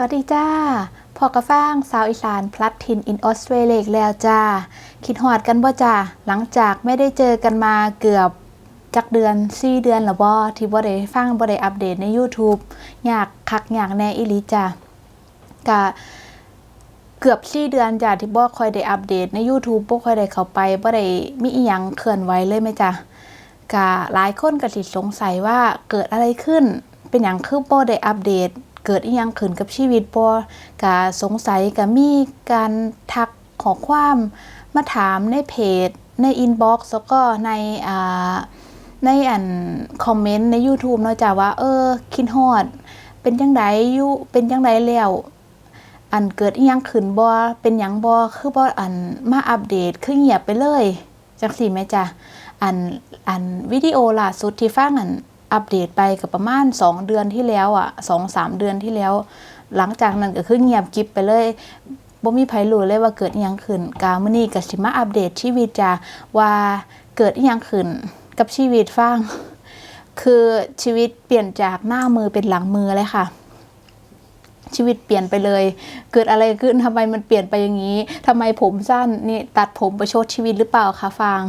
สวัสดีจ้าพอกระฟ้างสาวอีสานพลัดทินอินออสเตรเลียแล้วจ้า คิดหอดกันบ่จ้าหลังจากไม่ได้เจอกันมาเกือบจักเดือนสี่เดือนหรือบ่ที่บ่ได้ฟังบ่ได้อัปเดตใน YouTube อยากคักอยากแน่อีหลีจ้ากะเกือบสี่เดือนจ้าที่บ่ค่อยได้อัปเดตใน YouTube บ่ค่อยได้เข้าไปบ่ได้มีอีหยังเคลื่อนไหวเลยไหมจ้ากะหลายคนก็สิสงสัยว่าเกิดอะไรขึ้น เป็นหยังคือบ่ได้อัปเดต เกิดอีหยังขึ้นกับชีวิตบ่กะสงสัยกะมีการทักขอความมาถามในเพจ ในอินบ็อกซ์แล้วก็ในอ่าในอันคอมเมนต์ใน YouTube เนาะจ้ะว่าเออคิดฮอด เป็นจังไดอยู่เป็นจังไดแล้วอันเกิดอีหยังขึ้นบ่เป็นหยังบ่คือบ่อันมาอัปเดตคือเงียบไปเลยจังซี่แม่จ้ะอันอันวิดีโอล่าสุดที่ฟังอัน อัปเดตไปก็ประมาณ 2 เดือนที่แล้วอะสองสามเดือนที่แล้ว หลังจากนั้นก็คือเงียบกิบไปเลยบ่มีไผรู้เลยว่าเกิดอีหยังขึ้นกามื้อนี้ก็สิมาอัปเดตชีวิตจ้าว่าเกิดอีหยังขึ้นกับชีวิตฟังคือชีวิตเปลี่ยนจากหน้ามือเป็นหลังมือเลยค่ะ ชีวิตเปลี่ยนไปเลย เกิดอะไรขึ้นทำไมมันเปลี่ยนไปอย่างนี้ทำไมผมสั้นนี่ตัดผมประชดชีวิตหรือเปล่าคะฟาง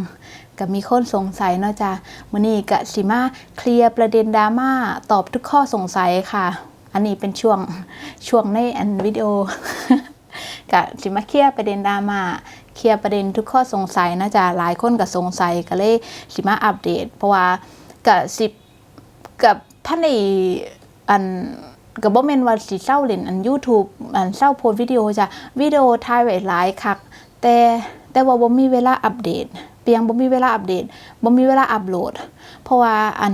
ก็มีคนสงสัยเนาะจ้ะมื้อนี้กะสิมาเคลียร์ประเด็นดราม่าตอบทุกข้อสงสัยค่ะ อันนี้เป็นช่วงช่วงในอันวิดีโอกะสิมาเคลียร์ประเด็นดราม่าเคลียร์ประเด็นทุกข้อสงสัยนะจ๊ะหลายคนก็สงสัยก็เลยสิมาอัปเดต เพราะว่ากะสิกับท่านในอัน ก็บ่แม่นว่าสิเศร้าเล่นอัน YouTube อันเศร้าโพสวิดีโอจ้ะวิดีโอถ่ายไว้หลายคักแต่แต่ว่าบ่มีเวลาอัปเดต เปียงบ่มีเวลาอัปเดตบ่มีเวลาอัปโหลด เพราะว่าอัน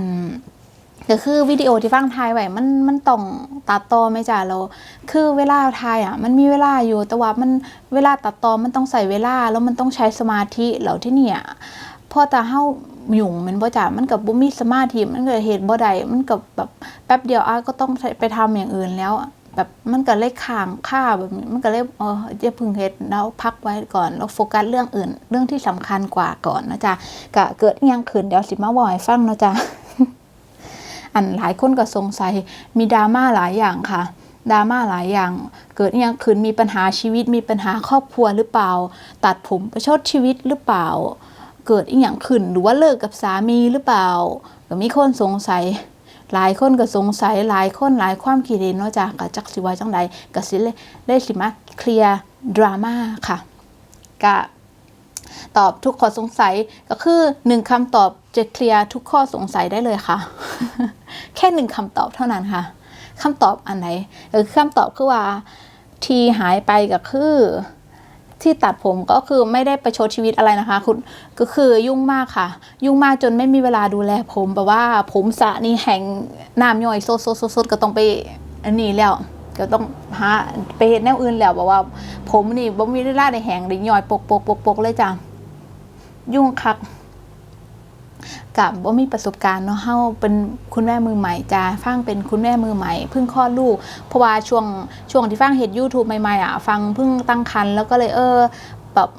ก็คือวิดีโอที่ฟังถ่ายไว้มันมันต้องตัดต่อไหมจ้ะเราคือเวลาถ่ายอะ มันมีเวลาอยู่แต่ว่ามันเวลาตัดต่อมันต้องใส่เวลา แล้วมันต้องใช้สมาธิแล้วที่เนี่ยพอแตาเฮา ยุ่งมันบ่จ้ะมันกับบ่มีสมาธิมันก็เฮ็ดบ่ได้มันกับแบบแป๊บเดียวอ้าก็ต้องไปทำอย่างอื่นแล้ว แบบมันก็เลยค้างค่าแบบนี้มันก็เลยเอออย่าพึ่งเฮ็ดแล้วพักไว้ก่อนแล้วโฟกัสเรื่องอื่น เรื่องที่สำคัญกว่าก่อนนะจ๊ะก็เกิดยังขึ้นเดี๋ยวสิมาบอกให้ฟังนะจ๊ะอันหลายคนก็สงสัยมีดราม่าหลายอย่างค่ะดราม่าหลายอย่าง เกิดยังขึ้นมีปัญหาชีวิตมีปัญหาครอบครัวหรือเปล่า ตัดผมประชดชีวิตหรือเปล่า เกิดอีหยังขึ้น หรือว่าเลิกกับสามีหรือเปล่าก็มีคนสงสัย หลายคนก็สงสัยหลายคนหลายความคิดเห็นเนาะจากกับจักสิว่าจังใดก็สิเลได้สิมาเคลียร์ดราม่าค่ะกะตอบทุกข้อสงสัยก็คือหนึ่งคำตอบจะเคลียร์ทุกข้อสงสัยได้เลยค่ะ แค่หนึ่งคำตอบเท่านั้นค่ะคำตอบอันไหนเออคำตอบคือว่า ที่หายไปก็คือ ที่ตัดผมก็คือไม่ได้ประชดชีวิตอะไรนะคะ คุณก็คือยุ่งมากค่ะ ยุ่งมากจนไม่มีเวลาดูแลผมแบบว่าผมสะนี่แห้งน้ำย่อยโซดโซดโซโซก็ต้องไปอันนี้แล้วก็ต้องหาไปเห็นแนวอื่นแล้วแบบว่า ผมนี่บ่มีเวลาได้แห้งได้ย่อยปกปกปกปกเลยจ้ะยุ่งคัก กับว่ามีประสบการณ์เนาะเฮาเป็นคุณแม่มือใหม่จ้าฟังเป็นคุณแม่มือใหม่เพิ่งคลอดลูก เพราะว่าช่วงช่วงที่ฟังเห็น YouTube ใหม่ๆอะฟังเพิ่งตั้งครรภ์แล้วก็เลยเออแบบ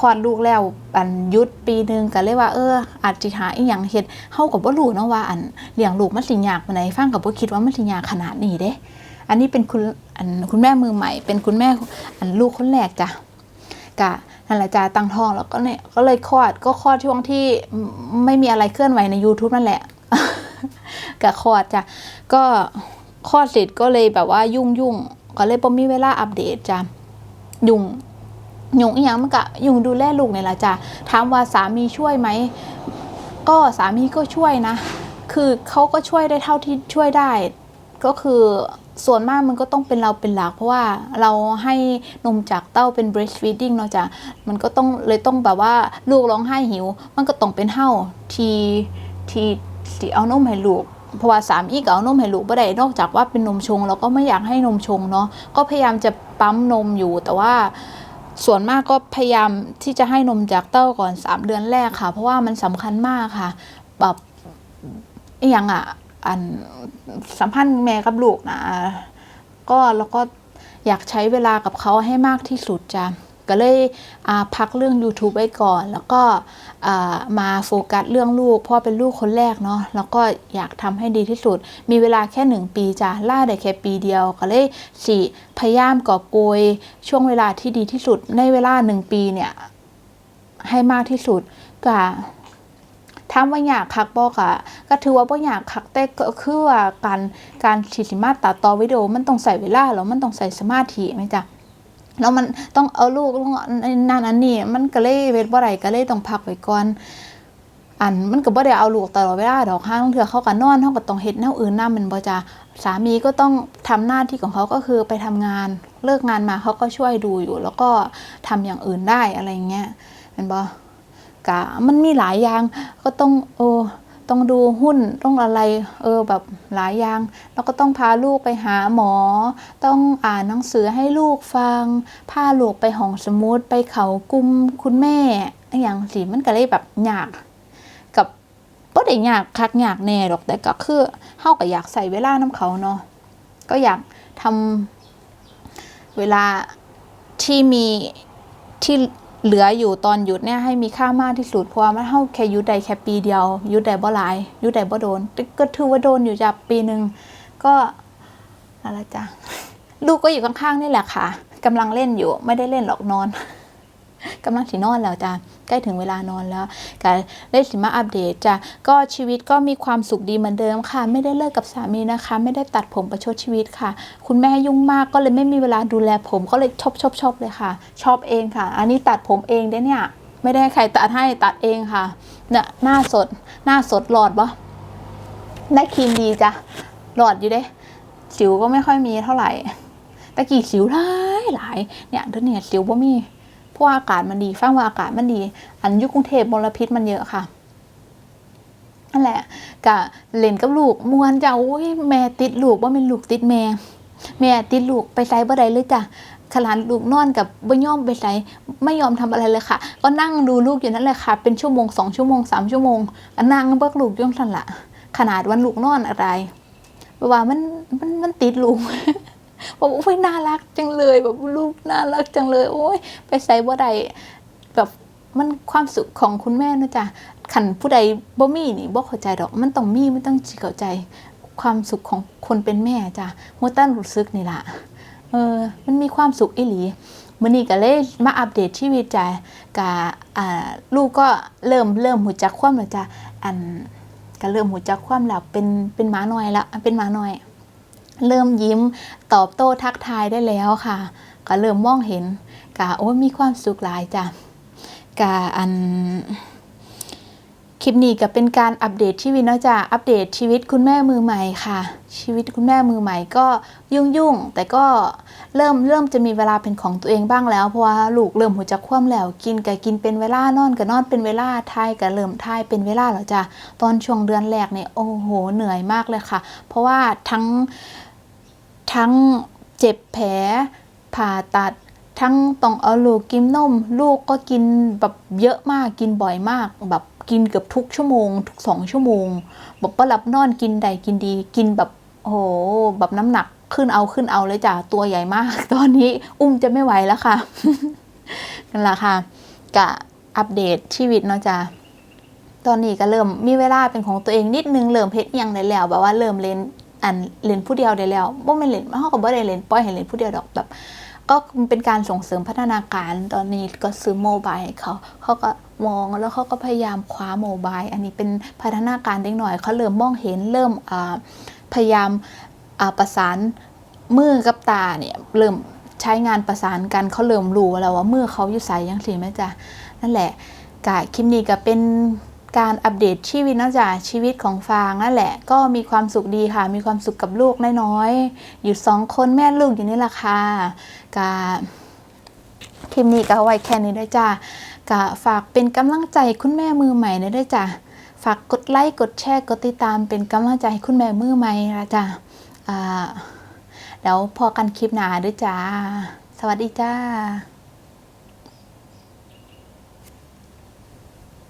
คลอดลูกแล้วอันยุดปีหนึ่งก็เลยว่าเอออาจจะหาอีหยังเฮ็ดเฮาก็บ่รู้เนาะว่าอันเลี้ยงลูกมันสิยากปานใดฟังก็บ่คิดว่ามันสิยากขนาดนี้เด้ อันนี้เป็นคุณอันคุณแม่มือใหม่ เป็นคุณแม่อันลูกคนแรกจ้ะกะ นั่นแหละจ้าตั้งท้องแล้วก็เนี่ยก็เลยคลอดก็คลอดช่วงที่ไม่มีอะไรเคลื่อนไหวใน YouTube นั่นแหละกับคลอดจ้ะก็คลอดเสร็จก็เลยแบบว่ายุ่งยุ่งก็เลยพอมีเวลาอัปเดตจ้ะยุ่งยุ่งอีหยังมันก็ยุ่งดูแลลูกเนี่ยแหละจ้ะถามว่าสามีช่วยไหมก็สามีก็ช่วยนะ คือเขาก็ช่วยได้เท่าที่ช่วยได้ ก็คือ ส่วนมากมันก็ต้องเป็นเราเป็นหลัก เพราะว่าเราให้นมจากเต้าเป็น breastfeeding เนาะจ้ะมันก็ต้องเลยต้องแบบว่าลูกร้องไห้หิว มันก็ต้องเป็นเฮาทีทีที่เอานมให้ลูกเพราะว่าสามอีกเอานมให้ลูกบ่ได้นอกจากว่าเป็นนมชงเราก็ไม่อยากให้นมชงเนาะก็พยายามจะปั๊มนมอยู่แต่ว่าส่วนมากก็พยายามที่จะให้นมจากเต้าก่อน 3 เดือนแรกค่ะ เพราะว่ามันสำคัญมากค่ะแบบอย่างอะ อันสัมพันธ์แม่กับลูกนะก็แล้วก็อยากใช้เวลากับเขาให้มากที่สุดจ้ะก็เลยพักเรื่อง YouTube ไว้ก่อน แล้วก็มาโฟกัสเรื่องลูกเพราะเป็นลูกคนแรกเนาะแล้วก็อยากทำให้ดีที่สุด มีเวลาแค่หนึ่งปีจ้ะล่าได้แค่ปีเดียว ก็เลยสิพยายามกอบโกยช่วงเวลาที่ดีที่สุด ในเวลาหนึ่งปีเนี่ยให้มากที่สุดก็ ถามว่าอยากคักบอกอะก็ถือว่าบ่อยากคักแต่ก็คือว่าการการสิสิมาตัดต่อวิดีโอมันต้องใส่เวลาแล้วมันต้องใส่สมาธิไหมจ๊ะแล้วมันต้องเอาลูกต้องนั่นอันนี้มันก็เลยเวทบ่ได้ก็เลยต้องพักไว้ก่อนอันมันก็บ่ได้เอาลูกตลอดเวลาดอกห้างเถื่อเขาก็นอนเขาก็ต้องเฮ็ดแนวอื่นนำมันบ่จ้ะสามีก็ต้องทำหน้าที่ของเขาก็คือไปทำงานเลิกงานมาเขาก็ช่วยดูอยู่ แล้วก็ทำอย่างอื่นได้อะไรเงี้ยเห็นบ่กะมันมีหลายอย่าง ก็ต้องโอ้ต้องดูหุ้นต้องอะไรเออแบบหลายอย่าง แล้วก็ต้องพาลูกไปหาหมอ ต้องอ่านหนังสือให้ลูกฟังพาลูกไปห้องสมุดไปเขากุมคุณแม่อย่างสิมันก็เลยแบบยากกับบ่ได้ยากคักยากแน่ดอกแต่ก็คือเฮาก็อยากใส่เวลานํเขาเนาะก็อยากทำเวลาที่มีที่ เหลืออยู่ตอนหยุดเนี่ยให้มีค่ามากที่สุดเพราะว่ามันเฮาแค่หยุดได้แค่ปีเดียวหยุดใดบ่หลายหยุดใดบ่โดนก็ถือว่าโดนอยู่จ้ะปีหนึ่งก็อะไรจ้ะลูกก็อยู่ข้างๆนี่แหละค่ะกำลังเล่นอยู่ไม่ได้เล่นหรอกนอนกำลังถี่นอนแล้วจ้ะ ใกล้ถึงเวลานอนแล้วก็ได้สิมาอัปเดตจ้ะก็ชีวิตก็มีความสุขดีเหมือนเดิมค่ะ ไม่ได้เลิกกับสามีนะคะ ไม่ได้ตัดผมประชดชีวิตค่ะ คุณแม่ยุ่งมากก็เลยไม่มีเวลาดูแลผมก็เลยชอบชอบชอบเลยค่ะ ชอบเองค่ะ อันนี้ตัดผมเองเด้เนี่ย ไม่ได้ใครตัดให้ตัดเองค่ะเนี่ยหน้าสดหน้าสดหลอดปะได้ครีมดีจ้ะหลอดอยู่เด้สิวก็ไม่ค่อยมีเท่าไหร่ตะกี้สิวหลายหลายเนี่ยเดี๋ยวนี้สิวบ่มี เพราะว่าอากาศมันดีฟังว่าอากาศมันดี อันยุกรุงเทพมลพิษมันเยอะค่ะนั่นแหละกะเล่นกับลูกมวนจ้ะโอ้ยแม่ติดลูกว่าเป็นลูกติดแม่ แม่ติดลูกไปไสบ่ได้เลยจ้ะขลานลูกนอนกับบ่ยอมไปไสไม่ยอมทำอะไรเลยค่ะ ก็นั่งดูลูกอยู่นั่นแหละค่ะ เป็นชั่วโมงสองชั่วโมงสามชั่วโมงนั่งเบิกลูกยุ่จั่งสั่นละขนาดวันลูกนอนอะไรเพราะว่ามันมันมันติดลูก บอกว่าโอ้ยน่ารักจังเลยแบบลูกน่ารักจังเลย โอ้ยไปใส่บ่ได้แบบมันความสุขของคุณแม่นะจ๊ะขันผู้ใดบ่มีนี่บ่เข้าใจดอก มันต้องมีมันต้องเข้าใจ ความสุขของคนเป็นแม่จ้ะมื่อตั้นรู้สึกนี่ล่ะเออมันมีความสุขอีหลีมื้อนี้ก็เลยมาอัปเดตชีวิตจ้ะกะอ่าลูกก็เริ่มเริ่มหูจักความแล้วจ้ะอันก็เริ่มหูจักความแล้วเป็นเป็นหมาน้อยละเป็นหมาน้อย เริ่มยิ้มตอบโต้ทักทายได้แล้วค่ะ ก็เริ่มมองเห็นกะโอ้มีความสุขหลายจ้ะกะอัน คลิปนี้ก็เป็นการอัปเดตชีวิตเนาะจ้ะอัปเดตชีวิตคุณแม่มือใหม่ค่ะ ชีวิตคุณแม่มือใหม่ก็ยุ่งยุ่งแต่ก็เริ่มเริ่มจะมีเวลาเป็นของตัวเองบ้างแล้วเพราะว่าลูกเริ่มหัวจักคว่ำแล้วกินก็กินเป็นเวลานอนก็นอนเป็นเวลาทายก็เริ่มทายเป็นเวลาแล้วจ้ะตอนช่วงเดือนแรกเนี่ยโอ้โหเหนื่อยมากเลยค่ะ เพราะว่าทั้งทั้งเจ็บแผลผ่าตัดทั้งต้องเอาลูกกินนม ลูกก็กินแบบเยอะมากกินบ่อยมากแบบ กินเกือบทุกชั่วโมง ทุกสองชั่วโมงแบบว่าหลับนอนกินใดกินดี กินแบบโอ้โหแบบน้ำหนักขึ้นเอาขึ้นเอาเลยจ้ะตัวใหญ่มาก ตอนนี้อุ้มจะไม่ไหวแล้วค่ะนั่นแหละค่ะกะอัปเดตชีวิตเนาะจ้ะตอนนี้ก็เริ่มมีเวลาเป็นของตัวเองนิดนึงเริ่มเพชรยังได้แล้วแบบว่าเริ่มเล่นอันเล่นผู้เดียวได้แล้วบ่แม่เล่นเฮาก็บ่ได้เล่นปล่อยให้เล่นผู้เดียวดอกแบบก็เป็นการส่งเสริมพัฒนาการตอนนี้ก็ซื้อโมบายให้เขาเขาก็ มองแล้วเขาก็พยายามคว้าโมบายอันนี้เป็นพัฒนาการเล็กหน่อยเขาเริ่มมองเห็นเริ่มพยายามประสานมือกับตาเนี่ยเริ่มใช้งานประสานกันเขาเริ่มรู้แล้วว่ามือเขาอยู่ไสยังสิแม่จ้ะนั่นแหละกะคลิปนี้ก็เป็นการอัปเดตชีวิตนอกจากชีวิตของฟางนั่นแหละ ก็มีความสุขดีค่ะ มีความสุขกับลูกน้อยๆอยู่สองคนแม่ลูกอยู่นี่แหละค่ะกะคลิปนี้ก็ไว้แค่นี้ได้จ้า ก็ฝากเป็นกำลังใจคุณแม่มือใหม่นะด้วยจ้ะฝากกดไลค์กดแชร์กดติดตามเป็นกำลังใจให้คุณแม่มือใหม่นะจ้ะอ่าแล้วพอกันคลิปหน้าด้วยจ้า สวัสดีจ้า